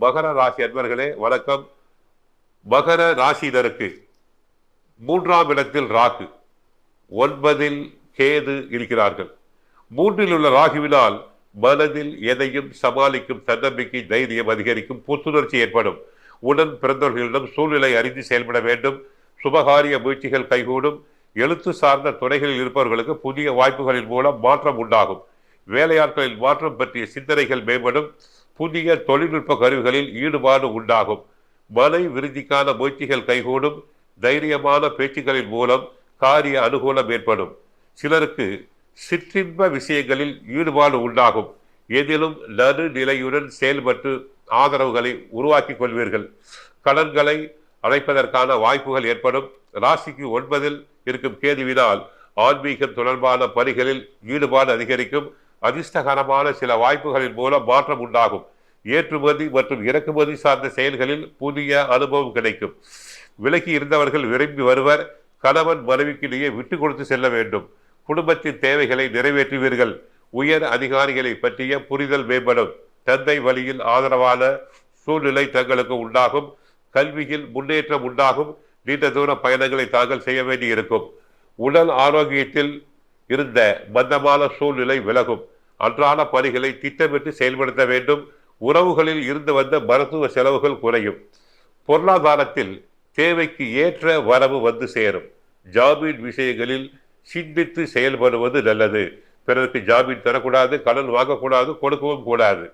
மகர ராசி அன்பர்களே வணக்கம். மகர ராசியினருக்கு மூன்றாம் இடத்தில் ராகு. ஒன்பதில் கேது இருக்கிறார்கள். மூன்றில் உள்ள ராகுவினால் மனதில் எதையும் சமாளிக்கும் தன்னம்பிக்கை தைரியம் அதிகரிக்கும் புத்துணர்ச்சி ஏற்படும். உடன் பிறந்தவர்களிடம் சூழ்நிலை அறிந்து செயல்பட வேண்டும். சுபகாரிய முயற்சிகள் கைகூடும். எழுத்து சார்ந்த துறைகளில் இருப்பவர்களுக்கு புதிய வாய்ப்புகளின் மூலம் மாற்றம் உண்டாகும். வேலையாட்களில் மாற்றம் பற்றிய சிந்தனைகள் மேம்படும். புதிய தொழில்நுட்ப கருவிகளில் ஈடுபாடு உண்டாகும். மனை விருத்திக்கான முயற்சிகள் கைகூடும். தைரியமான பேச்சுக்களின் மூலம் காரிய அனுகூலம் ஏற்படும். சிலருக்கு சிற்றின்ப விஷயங்களில் ஈடுபாடு உண்டாகும். எதிலும் நடுநிலையுடன் செயல்பட்டு ஆதரவுகளை உருவாக்கிக் கொள்வீர்கள். கடன்களை அழைப்பதற்கான வாய்ப்புகள் ஏற்படும். ராசிக்கு ஒன்பதில் இருக்கும் கேதுவினால் ஆன்மீகம் தொடர்பான பணிகளில் ஈடுபாடு அதிகரிக்கும். அதிர்ஷ்டகரமான சில வாய்ப்புகளின் மூலம் மாற்றம் உண்டாகும். ஏற்றுமதி மற்றும் இறக்குமதி சார்ந்த செயல்களில் புதிய அனுபவம் கிடைக்கும். விலகி இருந்தவர்கள் விரும்பி வருவர். கணவன் மனைவிக்கிடையே விட்டு கொடுத்து செல்ல வேண்டும். குடும்பத்தின் தேவைகளை நிறைவேற்றுவீர்கள். உயர் அதிகாரிகளை பற்றிய புரிதல் மேம்படும். தந்தை வழியில் ஆதரவான சூழ்நிலை தங்களுக்கு உண்டாகும். கல்வியில் முன்னேற்றம் உண்டாகும். நீண்ட தூர பயணங்களை தாங்கள் செய்ய வேண்டியிருக்கும். உடல் ஆரோக்கியத்தில் இருந்த மந்தமான சூழ்நிலை விலகும். அன்றாட பணிகளை திட்டமிட்டு செயல்படுத்த வேண்டும். உறவுகளில் இருந்து வந்த மருத்துவ செலவுகள் குறையும். பொருளாதாரத்தில் தேவைக்கு ஏற்ற வரவு வந்து சேரும். ஜாமீன் விஷயங்களில் சிந்தித்து செயல்படுவது நல்லது. பிறருக்கு ஜாமீன் தரக்கூடாது கடன் வாங்கக்கூடாது கொடுக்கவும் கூடாது.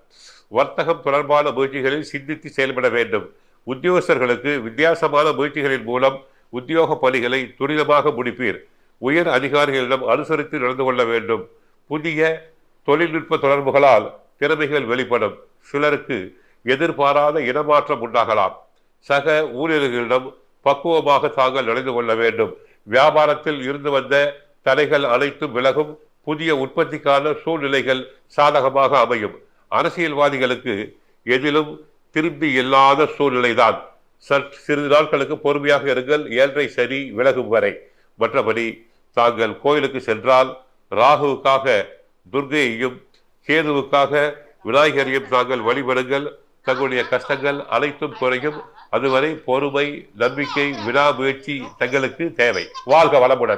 வர்த்தகம் தொடர்பான முயற்சிகளில் சிந்தித்து செயல்பட வேண்டும். உத்தியோகஸ்தர்களுக்கு வித்தியாசமான முயற்சிகளின் மூலம் உத்தியோக பணிகளை துரிதமாக முடிப்பீர். உயர் அதிகாரிகளிடம் அனுசரித்து நடந்து கொள்ள வேண்டும். புதிய தொழில்நுட்ப தொடர்புகளால் திறமைகள் வெளிப்படும். சிலருக்கு எதிர்பாராத இடமாற்றம் உண்டாகலாம். சக ஊழியர்களிடம் பக்குவமாக தாங்கள் நடந்து கொள்ள வேண்டும். வியாபாரத்தில் இருந்து வந்த தடைகள் அனைத்தும் விலகும். புதிய உற்பத்திக்கான சூழ்நிலைகள் சாதகமாக அமையும். அரசியல்வாதிகளுக்கு எதிலும் திரும்பி இல்லாத சூழ்நிலைதான். சற்று சிறிது நாட்களுக்கு பொறுமையாக இருங்கள். ஏழரை சரி விலகும் வரை. மற்றபடி தாங்கள் கோயிலுக்கு சென்றால் ராகுவுக்காக துர்கையையும் கேதுவுக்காக விநாயகரையும் தாங்கள் வழிபடுங்கள். தங்களுடைய கஷ்டங்கள் அனைத்தும் குறையும். அதுவரை பொறுமை நம்பிக்கை விடாமுயற்சி தங்களுக்கு தேவை. வாழ்க வளமுடன்.